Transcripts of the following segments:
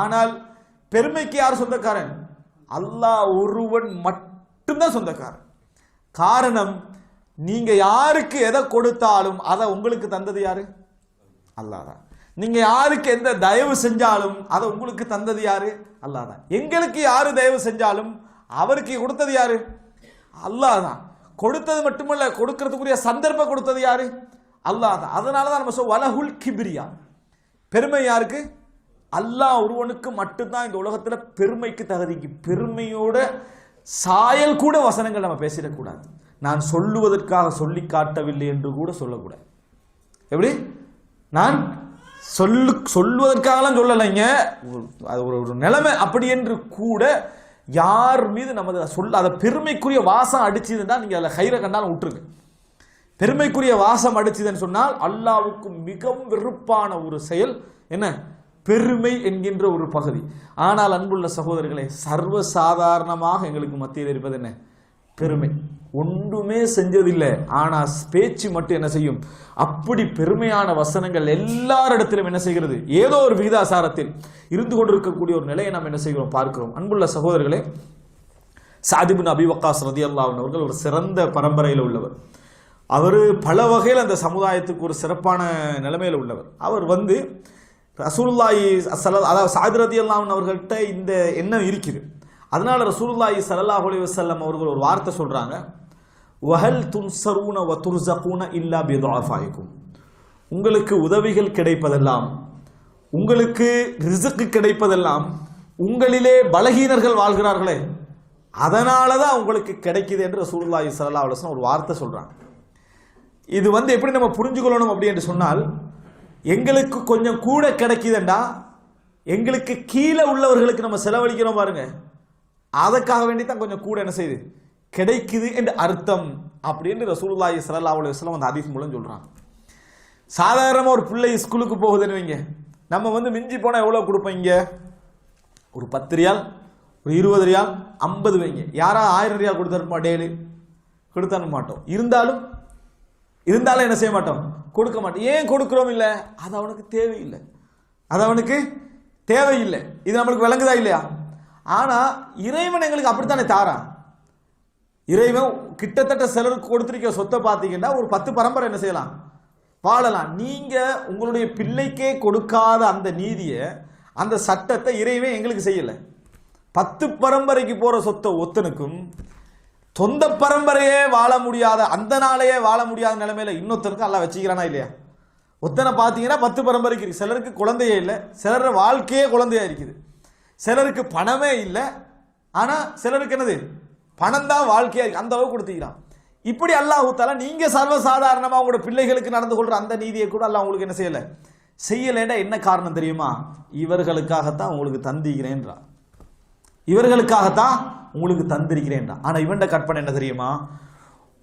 ஆனால் பெருமைக்கு யார் சொந்தக்காரன்? அல்லாஹ் ஒருவன் மட்டும்தான் சொந்தக்காரன். காரணம் நீங்க யாருக்கு எதை கொடுத்தாலும் அதை உங்களுக்கு தந்தது யாரு? அல்லாஹ் தான் நீங்க யாருக்கு எந்த தயவு செஞ்சாலும் அதை உங்களுக்கு தந்தது யாரு? அல்லாதான் எங்களுக்கு யாரு தயவு செஞ்சாலும் அவருக்கு கொடுத்தது யாரு? அல்லாஹ் தான் கொடுத்தது மட்டுமல்ல கொடுக்கறதுக்குரிய சந்தர்ப்பம் கொடுத்தது யாரு? அல்லாஹ் தான் அதனால தான் நம்ம சொல்ல வலகுல் கிபிரியா. பெருமை யாருக்கு? அல்லாஹ் ஒருவனுக்கு மட்டும்தான் இந்த உலகத்தில் பெருமைக்கு தகுதிக்கு பெருமையோட சாயல் கூட வசனங்கள் நம்ம பேசிடக்கூடாது. நான் சொல்லுவதற்காக சொல்லி காட்டவில்லை என்று கூட சொல்லக்கூடாது. எப்படி? நான் சொல்லு சொல்வதற்காகலாம் சொல்லலைங்க ஒரு- அது ஒரு ஒரு நிலைமை அப்படி என்று கூட யார் மீது நமது சொல்ல அதை பெருமைக்குரிய வாசம் அடிச்சதுன்னா நீங்கள் அதில் கயிறை கண்டாலும் விட்டுருங்க பெருமைக்குரிய வாசம் அடிச்சதுன்னு சொன்னால் அல்லாவுக்கு மிகவும் வெறுப்பான ஒரு செயல். என்ன? பெருமை என்கின்ற ஒரு பகுதி. ஆனால் அன்புள்ள சகோதரர்களே சர்வ சாதாரணமாக எங்களுக்கு மத்தியில் இருப்பது என்ன? பெருமை. ஒன்றுமே செஞ்சதில்லை. ஆனால் பேச்சு மட்டும் என்ன செய்யும்? அப்படி பெருமையான வசனங்கள் எல்லாரிடத்திலும் என்ன செய்கிறது? ஏதோ ஒரு விகிதாசாரத்தில் இருந்து கொண்டிருக்கக்கூடிய ஒரு நிலையை நாம் என்ன செய்கிறோம்? பார்க்கிறோம். அன்புள்ள சகோதரர்களே சாதிபின் அபிவக்காஸ் ரதி அவர்கள் ஒரு சிறந்த பரம்பரையில் உள்ளவர். அவர் பல வகையில் அந்த சமுதாயத்துக்கு ஒரு சிறப்பான நிலைமையில் உள்ளவர். அவர் வந்து ரசூலுல்லாஹி சல அதாவது சாதிரதி ரதி அவர்கள்ட்ட இந்த எண்ணம் இருக்குது. அதனால் ரசூலுல்லாஹி ஸல்லல்லாஹு அலி வசல்லம் அவர்கள் ஒரு வார்த்தை சொல்கிறாங்க வஹல் துன்சரூன வ துர்ஸகூன இல்லா பிதாஃபாய்க்கும் உங்களுக்கு உதவிகள் கிடைப்பதெல்லாம் உங்களுக்கு ரிசுக்கு கிடைப்பதெல்லாம் உங்களிலே பலகீனர்கள் வாழ்கிறார்களே அதனால தான் உங்களுக்கு கிடைக்குது என்று ரசூலுல்லாஹி ஸல்லல்லாஹு அலுவலம் ஒரு வார்த்தை சொல்கிறாங்க இது வந்து எப்படி நம்ம புரிஞ்சுக்கொள்ளணும் அப்படி என்று சொன்னால் எங்களுக்கு கொஞ்சம் கூட கிடைக்குதுண்டா. எங்களுக்கு கீழே உள்ளவர்களுக்கு நம்ம செலவழிக்கிறோம் பாருங்க. அதற்காக வேண்டி தான் கொஞ்சம் கூட என்ன செய்யுது? கிடைக்குது என்று அர்த்தம் அப்படின்னு ரசூலுல்லாஹி சல்லா அலைஹி வஸல்லம் அந்த ஹதீஸ் மூலம் சொல்கிறான் சாதாரணமாக ஒரு பிள்ளை ஸ்கூலுக்கு போகுதுன்னு வைங்க. நம்ம வந்து மிஞ்சி போனால் எவ்வளோ கொடுப்பீங்க ஒரு பத்து ரியால் ஒரு இருபது ரியால் ஐம்பது வைங்க. யாரா ஆயிரம் ரியால் கொடுத்துருப்பா டெய்லி கொடுத்தர மாட்டோம். இருந்தாலும் இருந்தாலும் என்ன செய்ய மாட்டோம்? கொடுக்க மாட்டேன். ஏன் கொடுக்குறோம் இல்லை? அது அவனுக்கு தேவையில்லை. அது அவனுக்கு தேவையில்லை. இது நம்மளுக்கு விளங்குதா இல்லையா? ஆனால் இறைவன் எங்களுக்கு அப்படித்தானே தாரான் இறைவன் கிட்டத்தட்ட சிலருக்கு கொடுத்துருக்க சொத்தை பார்த்தீங்கன்னா ஒரு பத்து பரம்பரை என்ன செய்யலாம்? வாழலாம். நீங்கள் உங்களுடைய பிள்ளைக்கே கொடுக்காத அந்த நீதியை அந்த சட்டத்தை இறைவன் எங்களுக்கு செய்யல. பத்து பரம்பரைக்கு போகிற சொத்தை ஒத்தனுக்கும் சொந்த பரம்பரையே வாழ முடியாத அந்த நாளையே வாழ முடியாத நிலைமையில இன்னொருத்தருக்கு எல்லாம் வச்சுக்கிறானா இல்லையா? ஒத்தனை பார்த்தீங்கன்னா பத்து பரம்பரைக்கு இருக்கு சிலருக்கு குழந்தையே இல்லை. சிலர் வாழ்க்கையே குழந்தையா இருக்குது. சிலருக்கு பணமே இல்லை. ஆனால் சிலருக்கு என்னது? பணம் தான் வாழ்க்கையா இருக்கு. அந்த அளவுக்கு கொடுத்துக்கிறான். இப்படி அல்லாஹ் நீங்கள் நீங்க சர்வசாதாரணமா உங்களோட பிள்ளைகளுக்கு நடந்து கொள்ற அந்த நீதியை கூட அல்ல உங்களுக்கு என்ன செய்யலை? செய்யலைன்னா என்ன காரணம் தெரியுமா? இவர்களுக்காகத்தான் உங்களுக்கு தந்திக்கிறேன்றான். இவர்களுக்காகத்தான் உங்களுக்கு தந்திருக்கிறேன்டா ஆனால் இவன்ட கற்பனை என்ன தெரியுமா?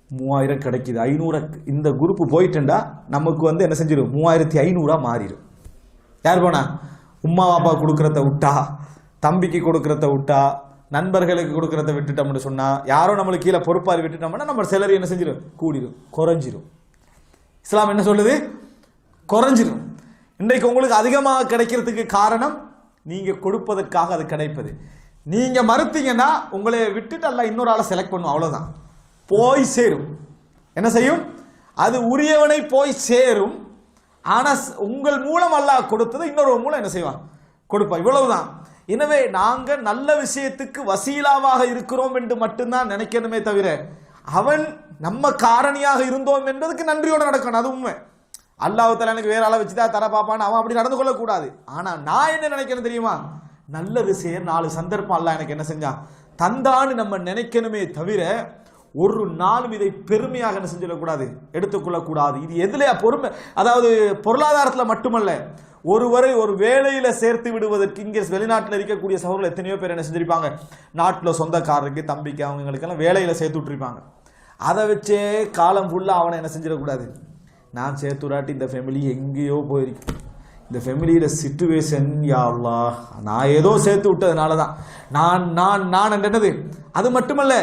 மூவாயிரம் கிடைக்குது. ஐநூறு இந்த குரூப்பு போயிட்டுண்டா நமக்கு வந்து என்ன செஞ்சிடும் மூவாயிரத்தி ஐநூறா மாறிடும் யார் போனா? உம்மா பாப்பா கொடுக்குறத விட்டா தம்பிக்கு கொடுக்குறத விட்டா நண்பர்களுக்கு கொடுக்குறத விட்டுட்டோம்னு சொன்னால் யாரோ நம்மளுக்கு கீழே பொறுப்பாரி விட்டுட்டோம்னா நம்ம சிலர் என்ன செஞ்சிடும் கூடிடும் குறைஞ்சிரும். இஸ்லாம் என்ன சொல்லுது? குறைஞ்சிரும். இன்றைக்கு உங்களுக்கு அதிகமாக கிடைக்கிறதுக்கு காரணம் நீங்கள் கொடுப்பதற்காக அது கிடைப்பது. நீங்க மறுத்தீங்கன்னா உங்களை விட்டுட்டு அல்ல இன்னொரு ஆளை செலக்ட் பண்ணும் அவ்வளவுதான். போய் சேரும். என்ன செய்யும்? அது உரியவனை போய் சேரும். ஆனால் உங்கள் மூலம் அல்லாஹ் கொடுத்தது இன்னொரு மூலம் என்ன செய்வான்? கொடுப்பான். இவ்வளவுதான். எனவே நாங்கள் நல்ல விஷயத்துக்கு வசீலாவாக இருக்கிறோம் என்று மட்டும்தான் நினைக்கணுமே தவிர அவன் நம்ம காரணியாக இருந்தோம் என்பதுக்கு நன்றியோட நடக்கணும். அது உண்மை. அல்லாஹ் எனக்கு வேற ஆளை வச்சுதான் தர பார்ப்பான்னு அவன் அப்படி நடந்து கொள்ளக்கூடாது. ஆனால் நான் என்ன நினைக்கிறேன் தெரியுமா? நல்ல விஷயம் நாலு சந்தர்ப்பம் எல்லாம் எனக்கு என்ன செஞ்சான்? தந்தான்னு நம்ம நினைக்கணுமே தவிர ஒரு நாளும் இதை பெருமையாக என்ன செஞ்சிடக்கூடாது? எடுத்துக்கொள்ளக்கூடாது. இது எதுலையா பொறுமை? அதாவது பொருளாதாரத்தில் மட்டுமல்ல ஒருவரை ஒரு வேலையில் சேர்த்து விடுவதற்கு இங்கே வெளிநாட்டில் இருக்கக்கூடிய சகோதரர்கள் எத்தனையோ பேர் என்ன செஞ்சிருப்பாங்க? நாட்டில் சொந்தக்காரருக்கு தம்பிக்கு அவங்களுக்கெல்லாம் வேலையில் சேர்த்து விட்டுருப்பாங்க. அதை வச்சே காலம் ஃபுல்லாக அவனை என்ன செஞ்சிடக்கூடாது? நான் சேர்த்து விடாட்டி இந்த ஃபேமிலி எங்கேயோ போயிருக்கு. இந்த ஃபேமிலியில் சிச்சுவேஷன் யாவ்லா நான் ஏதோ சேர்த்து விட்டதுனால தான் நான் நான் நான் என்னது? அது மட்டுமல்ல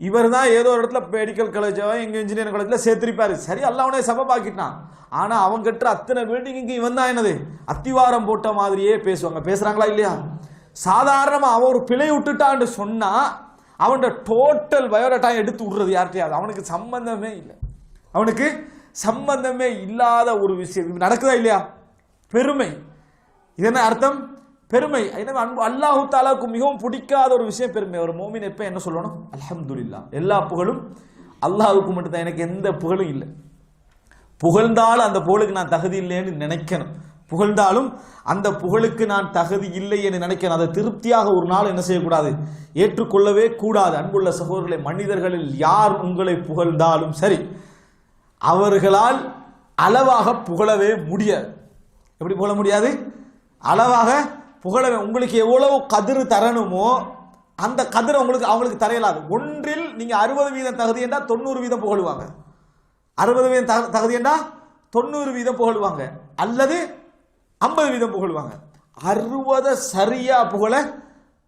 இவர் தான் ஏதோ ஒரு இடத்துல மெடிக்கல் காலேஜோ எங்கள் இன்ஜினியரிங் காலேஜ்ல சேர்த்திருப்பாரு. சரி அவனே சபப்பாக்கிட்டான் ஆனால் அவங்க கட்டுற அத்தனை பில்டிங்க்கு இவன் தான் என்னது? அத்திவாரம் போட்ட மாதிரியே பேசுவாங்க. பேசுகிறாங்களா இல்லையா? சாதாரணமாக அவன் ஒரு பிழை விட்டுட்டான்னு சொன்னால் அவனோட டோட்டல் பயோடேட்டா எடுத்து விடுறது யார்கிட்டயாவது? அவனுக்கு சம்பந்தமே இல்லை. அவனுக்கு சம்பந்தமே இல்லாத ஒரு விஷயம். இது நடக்குதா இல்லையா? பெருமை. இது என்ன அர்த்தம்? பெருமை. எனவே அன்பு. அல்லாஹு தாலாவுக்கு மிகவும் பிடிக்காத ஒரு விஷயம் பெருமை. ஒரு மோமின் எப்ப என்ன சொல்லணும்? அல்ஹம்துலில்லாஹ் எல்லா புகழும் அல்லாஹுக்கு மட்டும்தான். எனக்கு எந்த புகழும் இல்லை. புகழ்ந்தாலும் அந்த புகழுக்கு நான் தகுதி இல்லைன்னு நினைக்கணும். புகழ்ந்தாலும் அந்த புகழுக்கு நான் தகுதி இல்லை என்று நினைக்கணும். அதை திருப்தியாக ஒரு நாள் என்ன செய்யக்கூடாது? ஏற்றுக்கொள்ளவே கூடாது. அன்புள்ள சகோதரர்களை மனிதர்களில் யார் உங்களை புகழ்ந்தாலும் சரி அவர்களால் அளவாக புகழவே முடியாது. எப்படி புகழ முடியாது? அளவாக புகழ உங்களுக்கு எவ்வளவு கதிர் தரணுமோ அந்த கதிரை உங்களுக்கு அவங்களுக்கு தரையலாது. ஒன்றில் நீங்கள் அறுபது வீதம் தகுதி என்றால் தொண்ணூறு வீதம் புகழுவாங்க. அறுபது வீதம் தகு- தகுதி என்றால் தொண்ணூறு வீதம் புகழுவாங்க. அல்லது ஐம்பது வீதம் புகழுவாங்க. அறுபதை சரியாக புகழ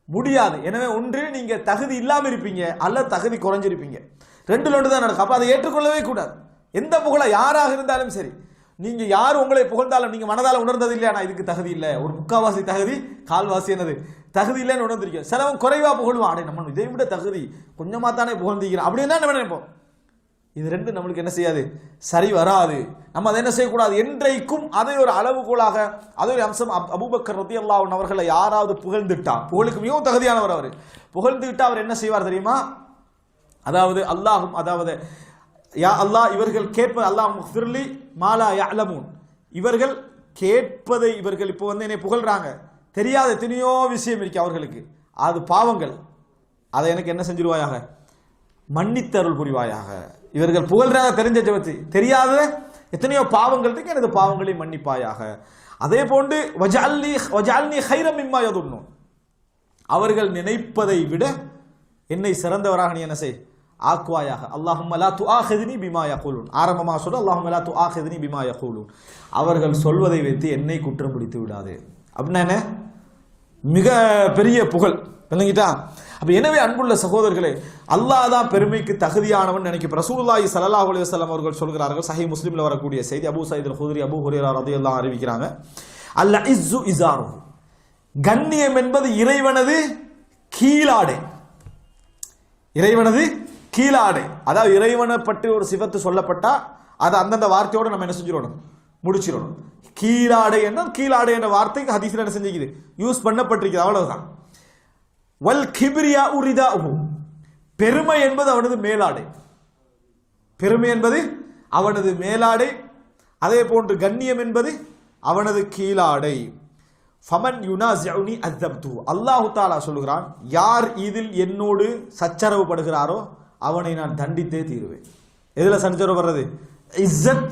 முடியாது. எனவே ஒன்று நீங்கள் தகுதி இல்லாமல் இருப்பீங்க அல்ல தகுதி குறைஞ்சிருப்பீங்க. ரெண்டு ஒன்று தான் நடக்கும். அப்போ அதை ஏற்றுக்கொள்ளவே கூடாது. எந்த புகழ யாராக இருந்தாலும் சரி. நீங்க யார் உங்களை புகழ்ந்தாலும் நீங்க மனதால உணர்ந்தது இல்லையா நான் இதுக்கு தகுதி இல்லை. ஒரு முக்காவாசி தகுதி கால்வாசி என்னது? தகுதி இல்லைன்னு உணர்ந்திருக்கேன் சிலவன் குறைவா புகழ்வான். அடே நம்ம இதை விட தகுதி. கொஞ்சமா தானே புகழ்ந்திருக்கிறோம். அப்படின்னு நம்ம நினைப்போம்? இது ரெண்டும் நம்மளுக்கு என்ன செய்யாது? சரி வராது. நம்ம அதை என்ன செய்யக்கூடாது? என்றைக்கும் அதை ஒரு அளவுகோலாக அதை ஒரு அம்சம். அப்- அபூபக்கர் ரதி அவர்களை யாராவது புகழ்ந்துட்டா புகழுக்கு மிகவும் தகுதியானவர் அவர். புகழ்ந்துவிட்டா அவர் என்ன செய்வார் தெரியுமா? அதாவது அல்லாஹும் அதாவது யா அல்லாஹ் இவர்கள் கேட்பது அல்லாஹ் முஃபிர்லி மாலா யஅலமூன். இவர்கள் கேட்பதை இவர்கள் இப்போ வந்து என்னை புகழ்றாங்க. தெரியாத எத்தனையோ விஷயம் இருக்கு அவர்களுக்கு. அது பாவங்கள். அதை எனக்கு என்ன செஞ்சிருவாயாக? மன்னித்தருள் புரிவாயாக. இவர்கள் புகழ்றாங்க தெரிஞ்ச ஜெபத்து. தெரியாத எத்தனையோ பாவங்கள் இருக்கு எனது பாவங்களை மன்னிப்பாயாக. அதே போன்று வஜால்னி வஜால்னி ஹைரம் இம்மா யதுன்னும் அவர்கள் நினைப்பதை விட என்னை சிறந்தவராக நீ என்ன செய்? ஆக்குவாயாக. அல்லாஹும் லா துஆஹிதுனி பிமா யகூலூன். ஆரம்பமாக சொல்ல அல்லாஹும் லா துஆஹிதுனி பிமா யகூலூன். அவர்கள் சொல்வதை வைத்து என்னை குற்றம் பிடித்து விடாது. அப்படின்னா என்ன? மிக பெரிய புகழ். விளங்கிட்டா? அப்போ எனவே அன்புள்ள சகோதரர்களே அல்லாஹ் தான் பெருமைக்கு தகுதியானவன் நினைக்க ரசூல்லாய் ஸல்லல்லாஹு அலைஹி வஸல்லம் அவர்கள் சொல்கிறார்கள் சஹி முஸ்லீமில் வரக்கூடிய செய்தி Abu Saeed Al Abu Abu Hurairah ரலியல்லாஹு அறிவிக்கிறாங்க. அல்ல இஸ்ஸு இசாரு கண்ணியம் என்பது இறைவனது கீழாடை. இறைவனது கீழாடை. அதாவது இறைவனை பற்றி ஒரு சிவத்து சொல்லப்பட்டா அது அந்தந்த வார்த்தையோட நம்ம என்ன செஞ்சிடணும்? முடிச்சிடணும். கீழாடை என்றால் கீழாடை என்ற வார்த்தைக்கு ஹதீஸ்ல என்ன செஞ்சுக்குது? யூஸ் பண்ணப்பட்டிருக்குது. அவ்வளவுதான். வல் கிபிரியா உரிதா பெருமை என்பது அவனது மேலாடை. பெருமை என்பது அவனது மேலாடை. அதே போன்று கண்ணியம் என்பது அவனது கீழாடை. ஃபமன் யுனாசிஉனி அத்தப்து அல்லாஹு தாலா சொல்லுகிறான் யார் இதில் என்னோடு சச்சரவு படுகிறாரோ அவனை நான் தண்டித்தே தீருவேன். எதில் சச்சரவு வர்றது? இஸ்ஸத்.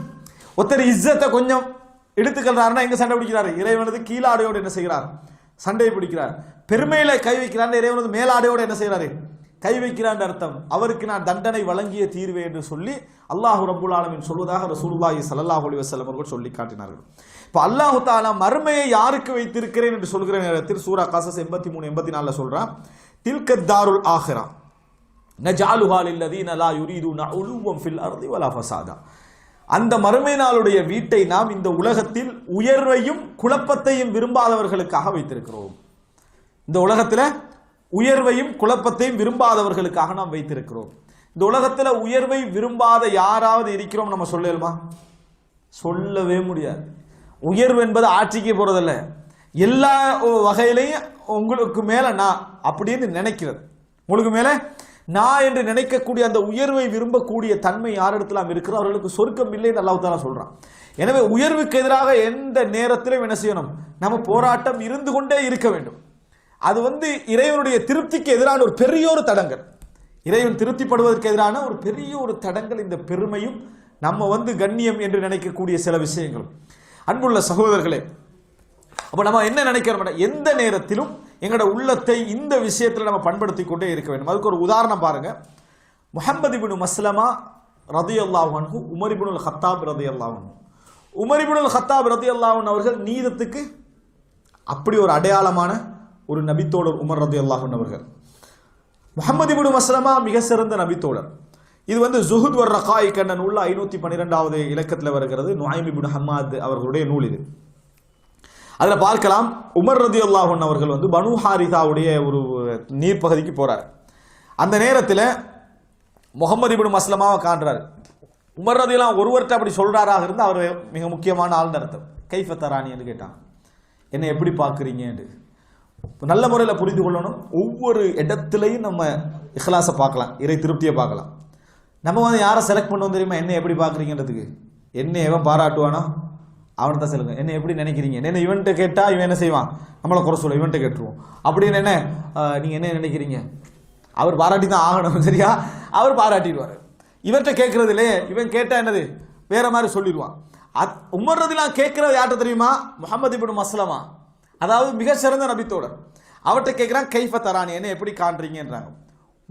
ஒருத்தர் இஸ்ஸத்தை கொஞ்சம் எடுத்துக்கிறாருன்னா எங்கே சண்டை பிடிக்கிறாரு? இறைவனது கீழாடையோடு என்ன செய்கிறார்? சண்டையை பிடிக்கிறார். பெருமையில கை வைக்கிறான் இறைவனது மேலாடையோடு என்ன செய்கிறாரு? கை வைக்கிறான் அர்த்தம். அவருக்கு நான் தண்டனை வழங்கிய தீர்வே என்று சொல்லி அல்லாஹு ரபுல் ஆலமின் சொல்வதாக ரசூலுல்லாஹி சல்லாஹ் அலி வசலம் அவர்கள் சொல்லி காட்டினார்கள். இப்போ அல்லாஹு தாலா மறுமையை யாருக்கு வைத்திருக்கிறேன் என்று சொல்கிற நேரத்தில் சூரா காசஸ் எண்பத்தி மூணு எண்பத்தி நாலில் சொல்கிறான் தில்கத் தாருல் ஆஹிரா. அந்த மறுமை நாளுடைய வீட்டை நாம் இந்த உலகத்தில் உயர்வையும் குழப்பத்தையும் விரும்பாதவர்களுக்காக வைத்திருக்கிறோம். இந்த உலகத்தில் உயர்வையும் குழப்பத்தையும் விரும்பாதவர்களுக்காக நாம் வைத்திருக்கிறோம். இந்த உலகத்தில் உயர்வை விரும்பாத யாராவது இருக்கிறோம் நம்ம சொல்லலுமா? சொல்லவே முடியாது. உயர்வு என்பது ஆட்சிக்கு போகிறதில்ல எல்லா வகையிலையும் உங்களுக்கு மேலே நான் அப்படின்னு நினைக்கிறது. உங்களுக்கு மேலே நான் என்று நினைக்கக்கூடிய அந்த உயர்வை விரும்பக்கூடிய தன்மை யாரிடத்துல இருக்கிறோம் அவர்களுக்கு சொர்க்கம் இல்லைன்னு அல்லாஹ் தாலா சொல்கிறான் எனவே உயர்வுக்கு எதிராக எந்த நேரத்திலும் என்ன செய்யணும்? நம்ம போராட்டம் இருந்து கொண்டே இருக்க வேண்டும். அது வந்து இறைவனுடைய திருப்திக்கு எதிரான ஒரு பெரிய ஒரு தடங்கள். இறைவன் திருப்திப்படுவதற்கு எதிரான ஒரு பெரிய ஒரு தடங்கள் இந்த பெருமையும் நம்ம வந்து கண்ணியம் என்று நினைக்கக்கூடிய சில விஷயங்களும். அன்புள்ள சகோதரர்களே அப்போ நம்ம என்ன நினைக்கிறோம்? எந்த நேரத்திலும் எங்களோட உள்ளத்தை இந்த விஷயத்தில் நம்ம பண்படுத்தி கொண்டே இருக்க வேண்டும். அதுக்கு ஒரு உதாரணம் பாருங்க. முஹம்மது இப்னு மஸ்லமா ரதி அல்லாஹன்ஹு உமர் இப்னுல் ஹத்தாப் ரதி அல்லாஹன் உமர் இப்னுல் ஹத்தாப் ரதி அல்லாஹன் அவர்கள் நீதத்துக்கு அப்படி ஒரு அடையாளமான ஒரு நபித்தோடர் உமர் ரதி அல்லாஹன் அவர்கள். முகமது இப்னு மஸ்லமா மிக சிறந்த நபித்தோழர். இது வந்து ஜுஹுத் வர் ரகாய் கண்ணன் உள்ள ஐநூற்றி பன்னிரெண்டாவது இலக்கத்தில் வருகிறது. நுஐம் இபுன் ஹம்மாத் அவர்களுடைய நூல் இது. அதில் பார்க்கலாம். உமர் ரதி அல்லாஹன் அவர்கள் வந்து பனு ஹாரிதாவுடைய ஒரு நீர்ப்பகுதிக்கு போகிறார் அந்த நேரத்தில் முகமது இபின் மஸ்லமாவை காண்றாரு. உமர் ரதியெல்லாம் ஒருவர்கிட்ட அப்படி சொல்கிறாராக இருந்து அவர் மிக முக்கியமான ஆள் அர்த்தம் கைஃப தரானின்னு கேட்டான். என்னை எப்படி பார்க்குறீங்கன்னு நல்ல முறையில் புரிந்து கொள்ளணும். ஒவ்வொரு இடத்துலையும் நம்ம இஹ்லாஸை பார்க்கலாம். இறை திருப்தியை பார்க்கலாம். நம்ம வந்து யாரை செலக்ட் பண்ணுவோம் தெரியுமா? என்ன எப்படி பார்க்குறீங்கன்றதுக்கு? என்ன எவன் பாராட்டுவானோ? அவனை தான் சொல்லுங்க. என்ன எப்படி நினைக்கிறீங்க? என்ன இவன்கிட்ட கேட்டால் இவன் என்ன செய்வான்? நம்மளை குறை சொல்ல இவன்கிட்ட கேட்டுருவோம். அப்படின்னு என்ன நீங்கள் என்ன நினைக்கிறீங்க? அவர் பாராட்டி தான் ஆகணும் சரியா? அவர் பாராட்டிடுவார். இவர்கிட்ட கேட்கறதுலே இவன் கேட்டால் என்னது? வேற மாதிரி சொல்லிடுவான். அத் உமர்றதுலாம் கேட்குறது யார்கிட்ட தெரியுமா? Muhammad ibn Maslama. அதாவது மிக சிறந்த நபித்தோடர் அவர்கிட்ட கேட்குறான் கைஃப தரானி என்ன எப்படி காண்றீங்கன்றாங்க.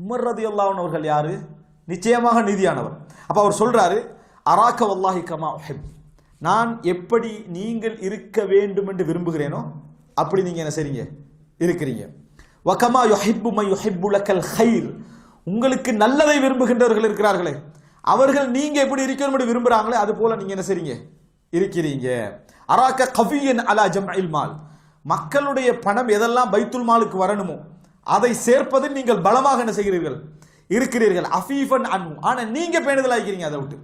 உமர் ரதி அவர்கள் யார்? நிச்சயமாக நீதியானவர். அப்போ அவர் சொல்கிறாரு அராக்க வல்லாஹி கமா உஹிப். நான் எப்படி நீங்கள் இருக்க வேண்டும் என்று விரும்புகிறேனோ அப்படி நீங்க என்ன செய்றீங்க? இருக்கிறீங்க. வக்கமா யொஹிப்பு மை யொஹிப்புலக்கல் ஹைர் உங்களுக்கு நல்லதை விரும்புகின்றவர்கள் இருக்கிறார்களே. அவர்கள் நீங்க எப்படி இருக்கணும் என்று விரும்புறாங்களே அது போல நீங்க என்ன செய்றீங்க? இருக்கிறீங்க. அராக்க கவியன் அலா ஜம் மால். மக்களுடைய பணம் எதெல்லாம் பைத்துல் மாலுக்கு வரணுமோ அதை சேர்ப்பதில் நீங்கள் பலமாக என்ன செய்கிறீர்கள்? இருக்கிறீர்கள். அஃபீஃபன் அன் ஆனால் நீங்கள் பேணுதலா இருக்கிறீங்க அதை விட்டு.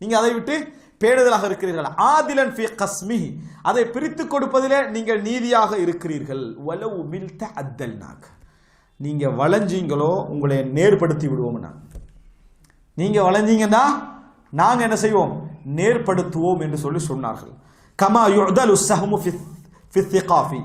நீங்கள் அதை விட்டு பேணுதலாக இருக்கிறீர்கள். ஆதிலன் ஃபி கஸ்மி அதை பிரித்து கொடுப்பதிலே நீங்கள் நீதியாக இருக்கிறீர்கள். வலவு மில்த அத்தல்னாக். நீங்கள் வளைஞ்சீங்களோ உங்களை நேர்படுத்தி விடுவோம் நான். நீங்கள் வளைஞ்சீங்கன்னா நாங்கள் என்ன செய்வோம்? நேர்படுத்துவோம் என்று சொல்லி சொன்னார்கள். கமா யுதல் சஹமு ஃபி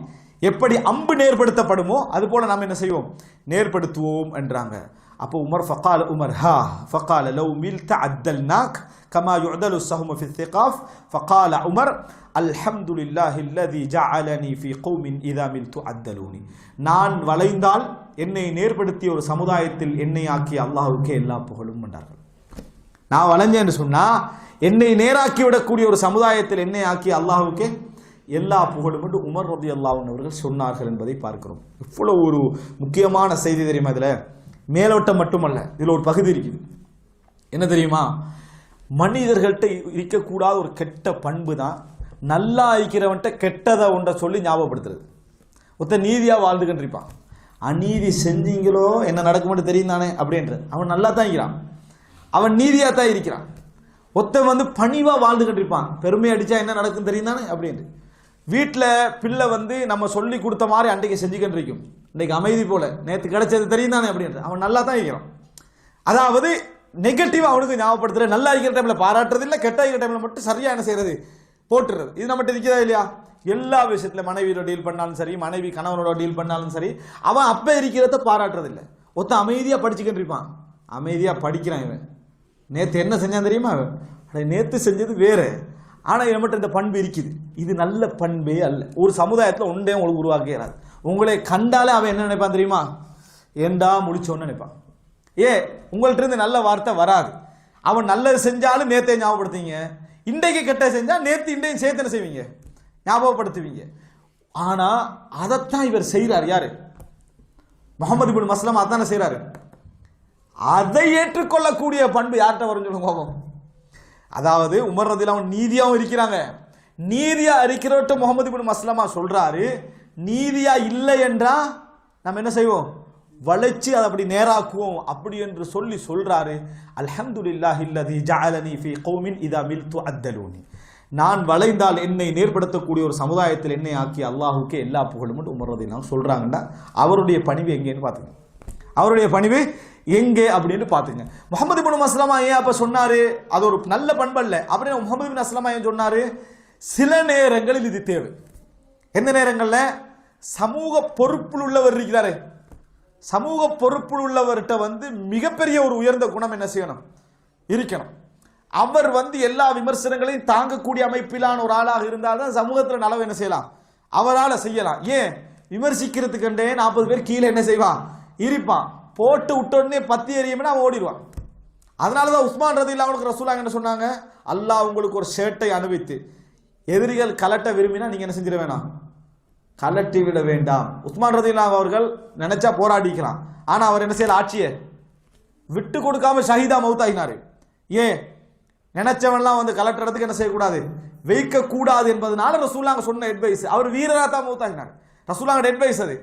எப்படி அம்பு நேர்படுத்தப்படுமோ அதுபோல நாம் என்ன செய்வோம்? நேர்படுத்துவோம் என்றாங்க. அப்போ உமர் ஃபகால உமர் ஹா ஃபகால லவ் மில்த அத்தல்னாக் கமா யுதலு சஹமு ஃபி திகாஃப். ஃபகால உமர் அல்ஹம்துலில்லாஹி அல்லதி ஜஅலனி ஃபி கௌமின் இதா மில்து அத்தலூனி. நான் வளைந்தால் என்னை நேர்படுத்திய ஒரு சமுதாயத்தில் என்னை ஆக்கிய அல்லாஹுக்கே எல்லா புகழும் என்றார்கள் நான் வளைஞ்சேன்னு சொன்னால் என்னை நேராக்கி விடக்கூடிய ஒரு சமுதாயத்தில் என்னை ஆக்கி அல்லாஹுக்கே எல்லா புகழும் என்று உமர் ரதி அல்லாஹன் அவர்கள் சொன்னார்கள் என்பதை பார்க்கிறோம். இவ்வளோ ஒரு முக்கியமான செய்தி தெரியுமா இதில்? மேலோட்டம் மட்டுமல்ல இதில் ஒரு பகுதி இருக்குது. என்ன தெரியுமா? மனிதர்கள்ட்ட இருக்கக்கூடாத ஒரு கெட்ட பண்பு தான் நல்லா இருக்கிறவன்ட்ட கெட்டதை ஒன்றை சொல்லி ஞாபகப்படுத்துறது. ஒருத்த நீதியாக வாழ்ந்துக்கிட்டு இருப்பான் அநீதி செஞ்சீங்களோ என்ன நடக்கும்னு தெரியும் தானே அப்படின்ற அவன் நல்லா தான் இருக்கிறான். அவன் நீதியாக தான் இருக்கிறான். ஒருத்தன் வந்து பணிவாக வாழ்ந்துக்கிட்டு இருப்பான் பெருமை அடித்தா என்ன நடக்கும் தெரியும் தானே அப்படின்ட்டு வீட்டில் பிள்ளை வந்து நம்ம சொல்லி கொடுத்த மாதிரி அன்றைக்கு செஞ்சுக்கிட்டு இருக்கும் இன்னைக்கு அமைதி போல. நேற்று கிடைச்சது தெரியும் தானே அப்படின்ட்டு அவன் நல்லா தான் இருக்கிறான். அதாவது நெகட்டிவ் அவனுக்கு ஞாபகப்படுத்துற நல்லா இருக்கிற டைமில் பாராட்டுறது இல்லை கெட்ட இருக்கிற டைமில் மட்டும் சரியாக என்ன செய்யறது போட்டுறது. இது நம்மகிட்ட இருக்கிறதா இல்லையா? எல்லா விஷயத்தில் மனைவியோட டீல் பண்ணாலும் சரி மனைவி கணவனோட டீல் பண்ணாலும் சரி அவன் அப்போ இருக்கிறத பாராட்டுறது இல்லை. ஒருத்தன் அமைதியாக படிச்சுக்கிட்டு இருப்பான். அமைதியாக படிக்கிறான் இவன். நேற்று என்ன செஞ்சான் தெரியுமா? அவன் நேற்று செஞ்சது வேறு. ஆனால் நம்மகிட்ட இந்த பண்பு இருக்குது. இது நல்ல பண்பே அல்ல. ஒரு சமுதாயத்தில் ஒன்றே உங்களுக்கு உருவாக்கிறாது உங்களை கண்டாலே அவன் என்ன நினைப்பான் தெரியுமா? ஏண்டா முடிச்சோன்னு நினைப்பான். ஏ உங்கள்கிட்ட இருந்து நல்ல வார்த்தை வராது. அவன் நல்லது செஞ்சாலும் நேத்தை ஞாபகப்படுத்துவீங்க. இன்றைக்கு கெட்ட செஞ்சால் நேற்று இன்றையும் சேர்த்து என்ன செய்வீங்க? ஞாபகப்படுத்துவீங்க. ஆனால் அதைத்தான் இவர் செய்கிறார் யார்? முகமது பின் மஸ்லம் அதானே செய்கிறாரு அதை ஏற்றுக்கொள்ளக்கூடிய பண்பு யார்கிட்ட வரும் சொல்லுங்க கோபம் அதாவது உமர் ரதில் அவன் நீதியாவும் இருக்கிறாங்க. நீதியா இருக்கிறவர்கிட்ட முகமது பின் மஸ்லமா சொல்றாரு நீதியா இல்லை என்றா நம்ம என்ன செய்வோம்? வளைச்சு அதை அப்படி நேராக்குவோம். அப்படி என்று சொல்லி சொல்றாரு அல்ஹம்துலில்லாஹி இல்லதி ஜஅலனி ஃபி கௌமின் இதா மில்து அத்தலூனி நான் வளைந்தால் என்னை நேர்படுத்தக்கூடிய ஒரு சமுதாயத்தில் என்னை ஆக்கி அல்லாஹுக்கே எல்லா புகழும் என்று உமர் ரதிலாம் சொல்றாங்கன்னா அவருடைய பணிவு எங்கேன்னு பார்த்துங்க அவருடைய பணிவு எங்கே அப்படின்னு பார்த்துங்க முகமது பின் அஸ்லமா ஏன் அப்போ சொன்னாரு? அது ஒரு நல்ல பண்பல்ல. அப்படின்னு முகமது பின் அஸ்லமா ஏன் சொன்னாரு? சில நேரங்களில் இது தேவை. எந்த நேரங்களில்? சமூக பொறுப்பில் உள்ளவர் இருக்கிறாரு. சமூக பொறுப்பில் உள்ளவர்கிட்ட வந்து மிகப்பெரிய ஒரு உயர்ந்த குணம் என்ன செய்யணும்? இருக்கணும். அவர் வந்து எல்லா விமர்சனங்களையும் தாங்கக்கூடிய அமைப்பிலான ஒரு ஆளாக இருந்தால் தான் சமூகத்தில் நலவு என்ன செய்யலாம்? அவரால் செய்யலாம். ஏன்? விமர்சிக்கிறதுக்கண்டே நாற்பது பேர் கீழே என்ன செய்வான்? இருப்பான். போட்டு விட்டோடனே பத்தி எறியும்னா அவன் ஓடிடுவான். அதனால தான் உஸ்மான் ரதி அவனுக்கு ரசூலாங்க என்ன சொன்னாங்க? அல்லாஹ் உங்களுக்கு ஒரு ஷர்ட்டை அனுபவித்து எதிரிகள் கலட்ட விரும்பினா நீங்க என்ன செஞ்சிட வேணாம். கலட்டி விட வேண்டாம். உஸ்மான் ரதிலாங் அவர்கள் நினைச்சா போராடிக்கலாம். ஆனா அவர் என்ன செய்யல? ஆட்சியை விட்டு கொடுக்காம ஷஹீதா மவுத்தாகினாரு ஏன்? நினைச்சவன்லாம் வந்து கலெக்டர் இடத்துக்கு என்ன செய்யக்கூடாது? வைக்க கூடாது என்பதனால ரசூலாங்க சொன்ன அட்வைஸ் அவர் வீரராக தான் மவுத்தாகினார் ரசூலாங்க அட்வைஸ் அது.